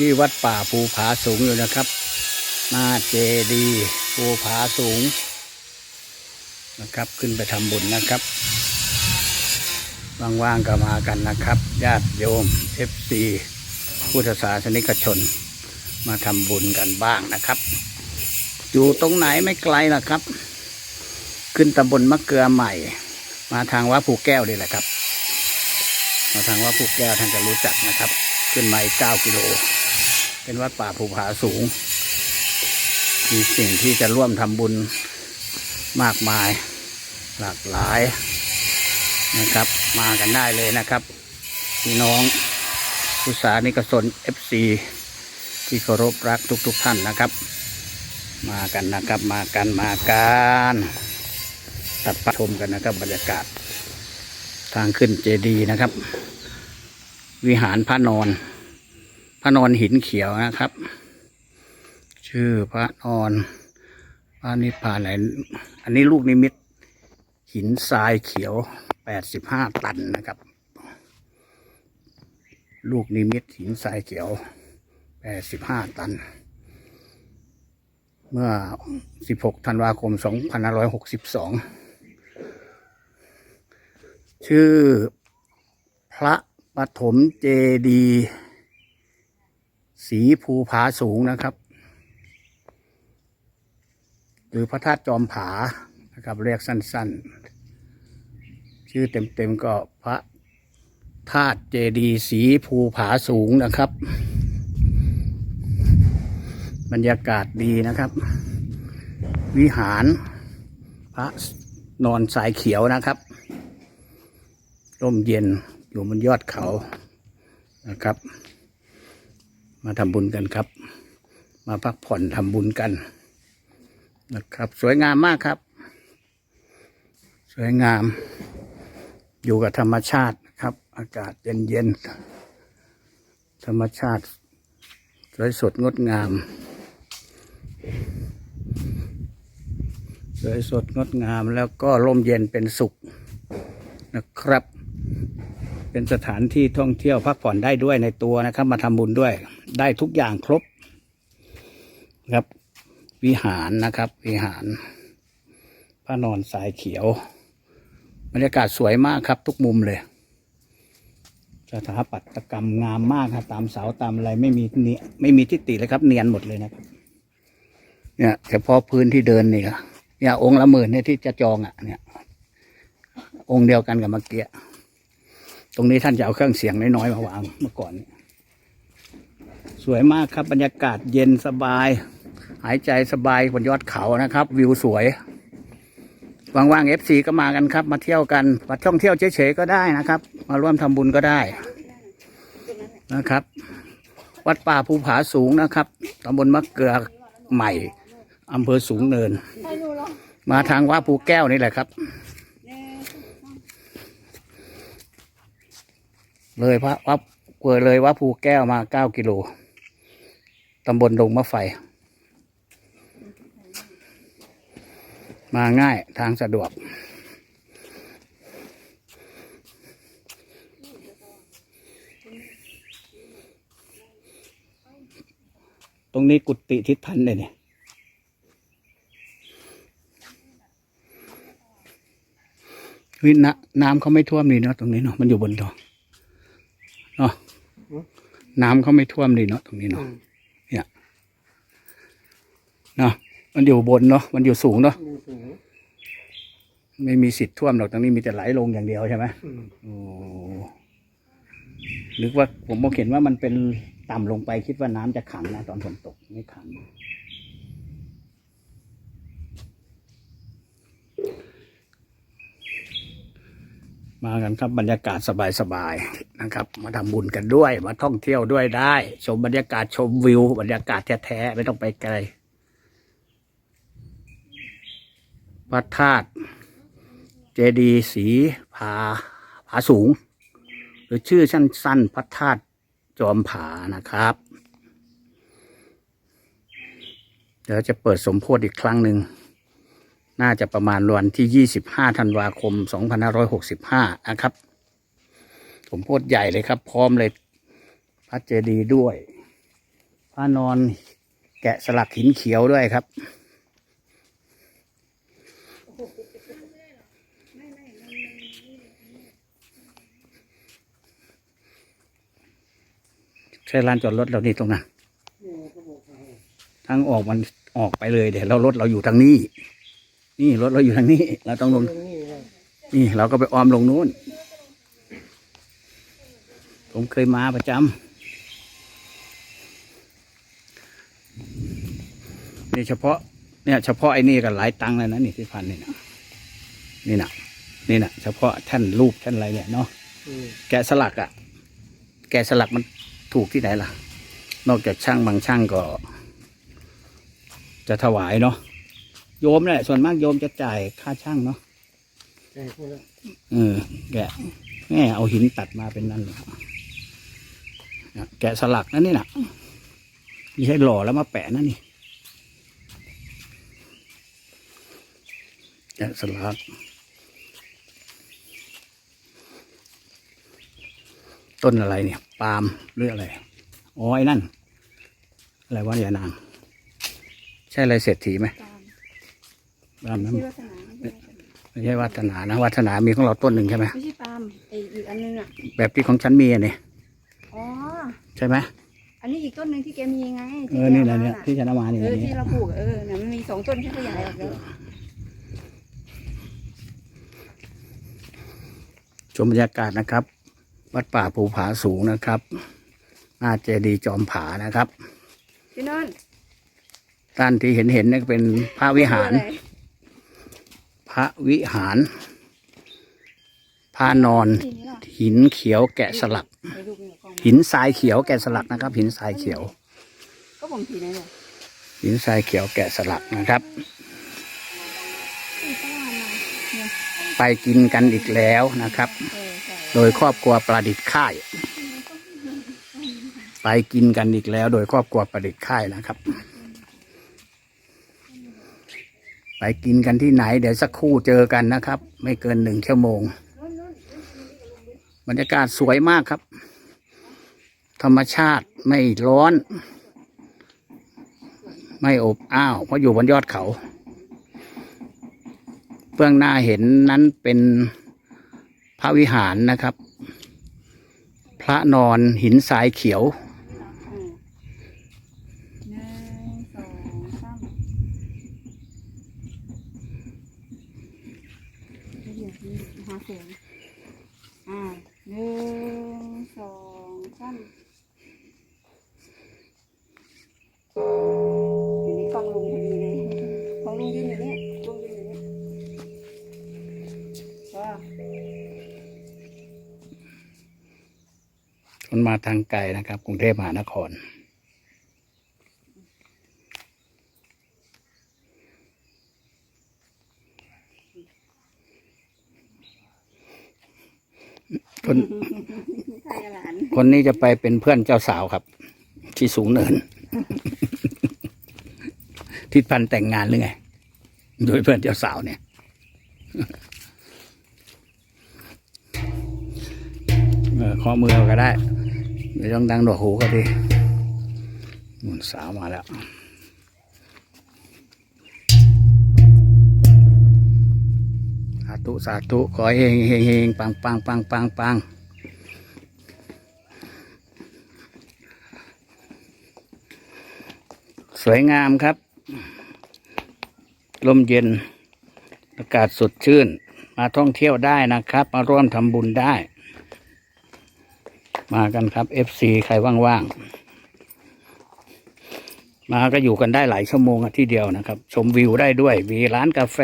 ที่วัดป่าภูผาสูงอยู่นะครับ หน้าเจดีภูผาสูง นะครับ ขึ้นไปทำบุญนะครับว่างๆก็มากันนะครับ ญาติโยมเอฟซีพุทธศาสนิกชน มาทำบุญกันบ้างนะครับ อยู่ตรงไหนไม่ไกลหรอกครับ ขึ้นตำบลมะเกลือใหม่ มาทางวัดภูแก้วนี่แหละครับ มาทางวัดภูแก้วท่านจะรู้จักนะครับ ขึ้นมาอีกเก้ากิโล เป็นวัดป่าภูผาสูง มีสิ่งที่จะร่วมทำบุญมากมายหลากหลายนะครับ มากันได้เลยนะครับพี่น้องผู้สานิกชนเอฟซีที่เคารพรักทุกๆท่านนะครับ มากันนะครับมากันมากันตัดปะชมกันนะครับบรรยากาศ ทางขึ้นเจดีย์นะครับ วิหารพระนอน พระนอนหินเขียวนะครับ ชื่อพระนอนพระนิพพานไหนอันนี้ลูกนิมิต หินทรายเขียวแปดสิบห้าตันนะครับ ลูกนิมิตหินทรายเขียวแปดสิบห้าตัน เมื่อสิบหกธันวาคมสองพันร้อยหกสิบสองชื่อพระปฐมเจดีย์ สีภูผาสูงนะครับ หรือพระธาตุจอมผานะครับเรียกสั้นๆ ชื่อเต็มๆก็พระธาตุเจดีสีภูผาสูงนะครับ บรรยากาศดีนะครับ วิหารพระนอนสายเขียวนะครับร่มเย็นอยู่บนยอดเขานะครับ มาทำบุญกันครับ มาพักผ่อนทำบุญกัน นะครับ สวยงามมากครับ สวยงาม อยู่กับธรรมชาติครับ อากาศเย็นเย็นๆธรรมชาติ สวยสดงดงาม สวยสดงดงามแล้วก็ร่มเย็นเป็นสุขนะครับ เป็นสถานที่ท่องเที่ยวพักผ่อนได้ด้วยในตัวนะครับ มาทำบุญด้วย ได้ทุกอย่างครบครับ วิหารนะครับ วิหารพระนอนสายเขียว บรรยากาศสวยมากครับ ทุกมุมเลยสถาปัตยกรรมงามมากครับตามเสาตามอะไรไม่มีเนียไม่มีทิฏฐิเลยครับ เนียนหมดเลยนะครับ เนี่ยเฉพาะพื้นที่เดินนี่ครับเนี่ยองค์ละหมื่นเนี่ยที่จะจองอะ เนี่ย องค์เดียวกันกับเมื่อกี้ตรงนี้ท่านจะเอาเครื่องเสียงน้อยๆมาวางเมื่อก่อนนี้ สวยมากครับบรรยากาศเย็นสบาย หายใจสบายบนยอดเขานะครับ วิวสวยว่างๆเอฟซีก็มากันครับ มาเที่ยวกันมาท่องเที่ยวเฉยๆก็ได้นะครับ มาร่วมทำบุญก็ได้นะครับ วัดป่าภูผาสูงนะครับตำบลมะเกลือใหม่อำเภอสูงเนิน มาทางว่าภูแก้วนี่แหละครับ เลยพระวัดเกิดเลยว่าภูแก้วมาเก้ากิโล ตำบลดงมะไฟ มาง่ายทางสะดวก ตรงนี้กุฏิทิศพันธ์เลยเนี่ยเฮ้ยน้ำน้ำเขาไม่ท่วมนี่เนาะตรงนี้เนาะมันอยู่บนดอยเนาะน้ำเขาไม่ท่วมนี่เนาะตรงนี้เนาะเนี่ย เนาะมันอยู่บนเนาะมันอยู่สูงเนาะไม่มีสิทธิ์ท่วมหรอกตรงนี้มีแต่ไหลลงอย่างเดียวใช่ไหมโอ้นึกว่าผมมองเห็นว่ามันเป็นต่ำลงไปคิดว่าน้ำจะขังนะตอนฝนตกไม่ขังมากันครับบรรยากาศสบายๆนะครับ มาทำบุญกันด้วย มาท่องเที่ยวด้วยได้ ชมบรรยากาศชมวิว บรรยากาศแท้ๆไม่ต้องไปไกล พระธาตุเจดีย์สีผาผาสูง หรือชื่อสั้นๆพระธาตุจอมผานะครับ เดี๋ยวจะเปิดสมโพธิอีกครั้งหนึ่ง น่าจะประมาณวันที่ 25ธันวาคม 2565 นะครับผมโพดใหญ่เลยครับ พร้อมเลยพระเจดีย์ด้วย พระนอนแกะสลักหินเขียวด้วยครับ ใช่ลานจอดรถเรานี่ตรงนั้นทางออกมันออกไปเลยเดี๋ยวเรารถเราอยู่ทางนี้ นี่รถเราอยู่ทางนี้เราต้องลง นี่เราก็ไปออมลงนู้น ผมเคยมาประจำนี่เฉพาะ เนี่ย เฉพาะไอ้นี่ก็หลายตังค์เลยนะนี่ที่พันนี่นะนี่นะนี่นะเฉพาะท่านรูปท่านอะไรเนี่ยเนาะแกะสลักอะ่ะ แกะสลักมัน ถูกที่ไหนล่ะ นอกจากช่างบางช่างก็ จะถวายเนาะโยมเนี่ยส่วนมากโยมจะจ่ายค่าช่างเนาะใช่พูดแล้วเออแกะแม่เอาหินตัดมาเป็นนั่นเลยเนี่ยแกะสลักนั่นนี่นะไม่ใช่หล่อแล้วมาแปะนั่นนี่แกะสลัก ต้นอะไรเนี่ย ปาล์มหรืออะไรอ๋อไอ้นั่น อะไรวะยานาง ใช่อะไรเศรษฐีไหมตามปาล์มนั้นชื่อวัฒนาไม่ใช่วัฒนาไม่ใช่วัฒนานะวัฒนามีของเราต้นหนึ่งใช่ไหมไม่ใช่ปาล์มไออีกอันนึงอะแบบที่ของฉันมีอะเนี่ยอ๋อใช่ไหมอันนี้อีกต้นหนึ่งที่แกมีไงเอที่อแกนี่แหละอาเนี่ยมาที่ฉันเอามาเนี่ยเออนี่ที่เราปลูกอะเออเนี่ยมันมีสองต้นที่ขยายออกแล้วชมบรรยากาศนะครับ วัดป่าภูผาสูงนะครับหน้าเจดีย์จอมผานะครับพี่นนท์ด้านที่เห็นเห็นๆนี่เป็นพระวิหารดูอะไรพระวิหารพระนอนสีนี้เหรอหินเขียวแกะสลักไปดูในกล้องหินทรายเขียวแกะสลักนะครับ หินทรายเขียว ก็ผมสีไหนเนี่ยหินทรายเขียวแกะสลักนะครับสีประมาณนั้นเนี่ยไปกินกันอีกแล้วนะครับเออใช่ โดยครอบครัวประดิษฐ์ค่าย ไปกินกันอีกแล้ว โดยครอบครัวประดิษฐ์ค่ายนะครับ ไปกินกันที่ไหน เดี๋ยวสักครู่เจอกันนะครับ ไม่เกินหนึ่งชั่วโมง บรรยากาศสวยมากครับ ธรรมชาติไม่ร้อน ไม่อบอ้าวเพราะอยู่บนยอดเขา เบื้องหน้าเห็นนั้นเป็น พระวิหารนะครับ พระนอนหินทรายเขียว อืมหนึ่งสองสามเดี๋ยวนี้หาเสียงอ่าหนึ่งสองสามอยู่ในกล้องลุงพอดีเลยของลุงยืนอยู่นี่ลุงยืนอยู่นี่ว้า มันมา ทางไกลนะครับ กรุงเทพมหานครคนใช่หลานคนนี้จะไปเป็นเพื่อนเจ้าสาวครับ ที่สูงเนินทิศพันธ์แต่งงานหรือไง โดยเพื่อนเจ้าสาวเนี่ยเออข้อมือก็ได้ ไม่ต้องดังดอกหูก็ดีนุ่นสาวมาแล้วสาธุสาธุขอเฮงเฮงเฮงปังปังปังปังปังสวยงามครับ ลมเย็น อากาศสดชื่น มาท่องเที่ยวได้นะครับ มาร่วมทำบุญได้ มากันครับ FC ใครว่างๆ มาก็อยู่กันได้หลายชั่วโมงที่เดียวนะครับ ชมวิวได้ด้วย มีร้านกาแฟ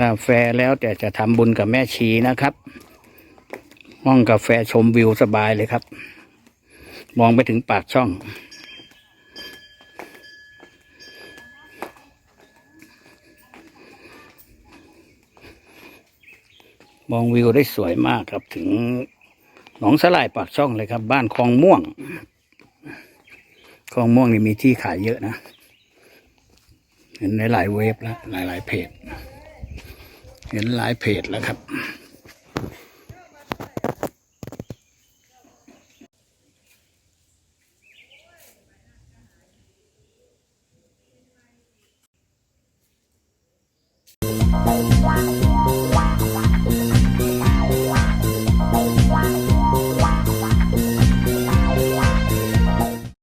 กาแฟแล้วแต่จะทำบุญกับแม่ชีนะครับ ห้องกาแฟชมวิวสบายเลยครับ มองไปถึงปากช่อง มองวิวได้สวยมากครับถึงหนองสลายปากช่องเลยครับ บ้านคลองม่วงคลองม่วงนี่มีที่ขายเยอะนะ เห็นในหลายเว็บแล้วหลายหลายเพจ เห็นหลายเพจแล้วครับ